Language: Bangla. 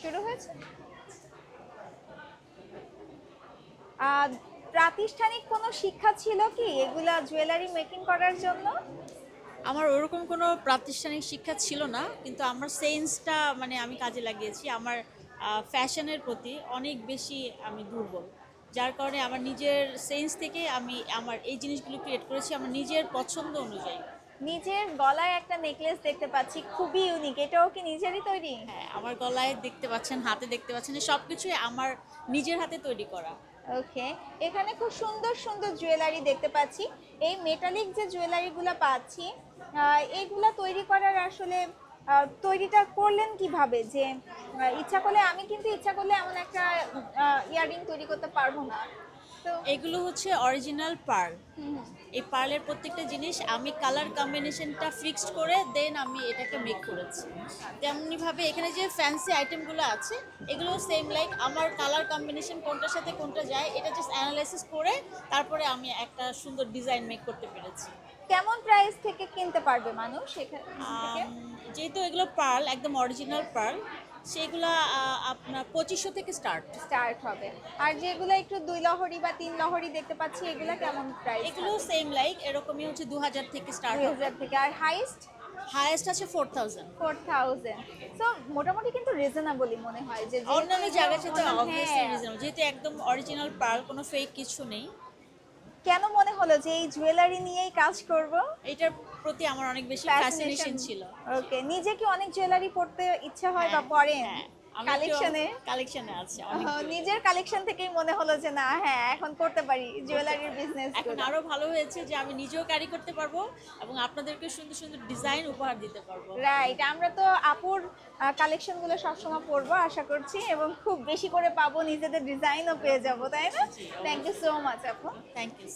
শুরু হয়েছে? প্রাতিষ্ঠানিক কোনো শিক্ষা ছিল কি এগুলা জুয়েলারি মেকিং করার জন্য? আমার ওরকম কোনো প্রাতিষ্ঠানিক শিক্ষা ছিল না, কিন্তু আমার সেন্সটা মানে আমি কাজে লাগিয়েছি। আমার ফ্যাশনের প্রতি অনেক বেশি আমি দুর্বল। যার কারণে আমার নিজের সেন্স থেকে আমি আমার এই জিনিসগুলো ক্রিয়েট করেছি। আমার নিজের পছন্দ অনুযায়ী। নিজের গলায় একটা নেকলেস দেখতে পাচ্ছি খুবই ইউনিক এটাও কি নিজেরই তৈরি? হ্যাঁ আমার গলায় দেখতে পাচ্ছেন হাতে দেখতে পাচ্ছেন সব কিছুই আমার নিজের হাতে তৈরি করা। ওকে এখানে খুব সুন্দর সুন্দর জুয়েলারি দেখতে পাচ্ছি। এই মেটালিক যে জুয়েলারিগুলো পাচ্ছি এইগুলা তৈরি করার আসলে তৈরিটা করলেন কীভাবে? যে ইচ্ছা করলে আমি কিন্তু ইচ্ছা করলে এমন একটা ইয়াররিং তৈরি করতে পারব না। এগুলো হচ্ছে অরিজিনাল পার্ল। এই পার্লের প্রত্যেকটা জিনিস আমি কালার কম্বিনেশনটা ফিক্সড করে দেন আমি এটাকে মেক করেছি। তেমনিভাবে এখানে যে ফ্যান্সি আইটেমগুলো আছে এগুলো সেম লাইক আমার কালার কম্বিনেশন কোনটার সাথে কোনটা যায় এটা জাস্ট অ্যানালাইসিস করে তারপরে আমি একটা সুন্দর ডিজাইন মেক করতে পেরেছি। কেমন প্রাইস থেকে কিনতে পারবে মানুষ এখান যেহেতু এগুলো পার্ল একদম অরিজিনাল পার্ল সেগুলো আপনার পঁচিশশো থেকে স্টার্ট স্টার্ট হবে। আর যেগুলো একটু দুই লহরি বা তিন লহরি দেখতে পাচ্ছি এগুলো কেমন প্রাইস এগুলো সেম লাইক এরকমই হচ্ছে দু হাজার থেকে স্টার্ট হবে। হাজার থেকে। আর হাইস্ট হায়েস্ট আছে four thousand four thousand so মোটামুটি কিন্তু রিজনেবলই মনে হয় যে অন্যান্য জায়গার সাথে অবভিয়াসলি হ্যাঁ। রিজনেবল যেহেতু একদম অরিজিনাল পার্ল কোনো ফেক কিছু নেই। কেন মনে হলো যে এই জুয়েলারি নিয়েই কাজ করব? এটার প্রতি আমার অনেক বেশি ফ্যাসিনেশন ছিল। ওকে নিজে কি অনেক জুয়েলারি পড়তে ইচ্ছা হয় বা পড়েন কালেকশনে কালেকশনে আছে নিজের কালেকশন থেকেই মনে হলো যে না হ্যাঁ এখন করতে পারি জুয়েলারির বিজনেস এখন আরও ভালো হয়েছে যে আমি নিজেও ক্যারি করতে পারব এবং আপনাদেরকে সুন্দর সুন্দর ডিজাইন উপহার দিতে পারব। রাইট আমরা তো আপুর কালেকশনগুলো সবসময় পরবো আশা করছি এবং খুব বেশি করে পাবো নিজেদের ডিজাইনও পেয়ে যাব তাই না? থ্যাংক ইউ সো মাচ আপু। Thank you